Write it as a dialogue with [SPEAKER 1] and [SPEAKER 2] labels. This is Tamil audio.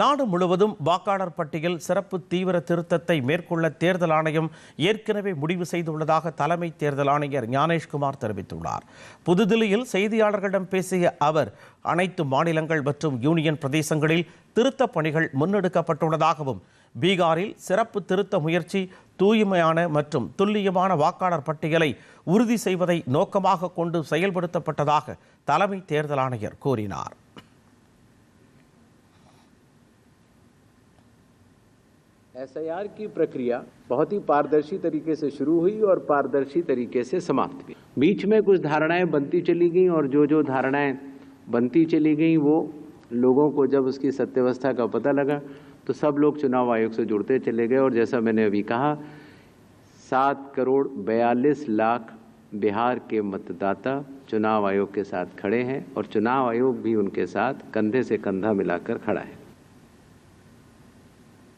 [SPEAKER 1] நாடு முழுவதும் வாக்காளர் பட்டியல் சிறப்பு தீவிர திருத்தத்தை மேற்கொள்ள தேர்தல் ஆணையம் ஏற்கனவே முடிவு செய்துள்ளதாக தலைமை தேர்தல் ஆணையர் ஞானேஷ்குமார் தெரிவித்துள்ளார் புதுதில்லியில் செய்தியாளர்களிடம் பேசிய அவர் அனைத்து மாநிலங்கள் மற்றும் யூனியன் பிரதேசங்களில் திருத்தப் பணிகள் முன்னெடுக்கப்பட்டுள்ளதாகவும் பீகாரில் சிறப்பு திருத்த முயற்சி தூய்மையான மற்றும் துல்லியமான வாக்காளர் பட்டியலை உறுதி செய்வதை நோக்கமாக கொண்டு செயல்படுத்தப்பட்டதாக தலைமை தேர்தல் ஆணையர் கூறினார்
[SPEAKER 2] एसआईआर की प्रक्रिया बहुत ही पारदर्शी तरीके से शुरू हुई और पारदर्शी तरीके से समाप्त हुई बीच में कुछ धारणाएं बनती चली गई और जो जो धारणाएं बनती चली गई वो लोगों को जब उसकी सत्यवस्था का पता लगा तो सब लोग चुनाव आयोग से जुड़ते चले गए और जैसा मैंने अभी कहा सात करोड़ बयालीस लाख बिहार के मतदाता चुनाव आयोग के साथ खड़े हैं और चुनाव आयोग भी उनके साथ कंधे से कंधा मिलाकर खड़ा है